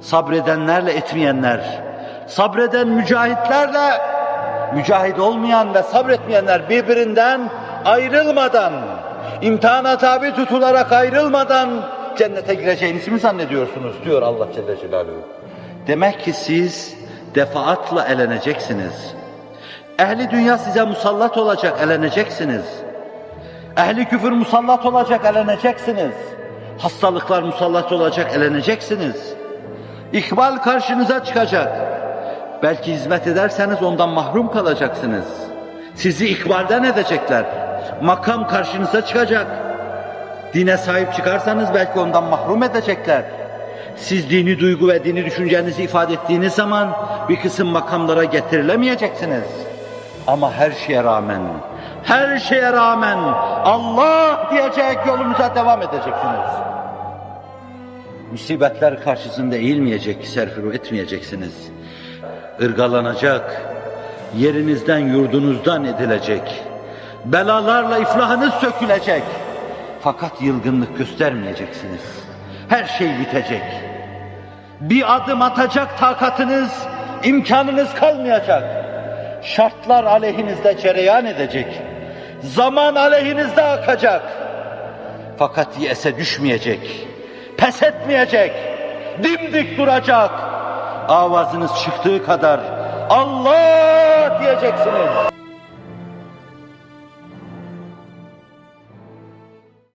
sabredenlerle etmeyenler, sabreden mücahitlerle mücahit olmayan ve sabretmeyenler birbirinden ayrılmadan, imtihana tabi tutularak ayrılmadan cennete gireceğinizi mi zannediyorsunuz diyor Allah Celle Celaluhu. Demek ki siz defaatla eleneceksiniz. Ehli dünya size musallat olacak, eleneceksiniz. Ehli küfür musallat olacak, eleneceksiniz. Hastalıklar musallat olacak, eleneceksiniz. İkbal karşınıza çıkacak. Belki hizmet ederseniz ondan mahrum kalacaksınız. Sizi ikbalden edecekler. Makam karşınıza çıkacak. Dine sahip çıkarsanız belki ondan mahrum edecekler. Siz dini duygu ve dini düşüncenizi ifade ettiğiniz zaman bir kısım makamlara getirilemeyeceksiniz. Ama her şeye rağmen, her şeye rağmen Allah diyecek yolunuza devam edeceksiniz. Musibetler karşısında eğilmeyecek, serfiru etmeyeceksiniz. Irgalanacak, yerinizden yurdunuzdan edilecek. Belalarla iflahınız sökülecek. Fakat yılgınlık göstermeyeceksiniz. Her şey bitecek. Bir adım atacak takatınız, imkanınız kalmayacak. Şartlar aleyhinizde cereyan edecek. Zaman aleyhinizde akacak. Fakat yese düşmeyecek. Pes etmeyecek. Dimdik duracak. Avazınız çıktığı kadar Allah diyeceksiniz.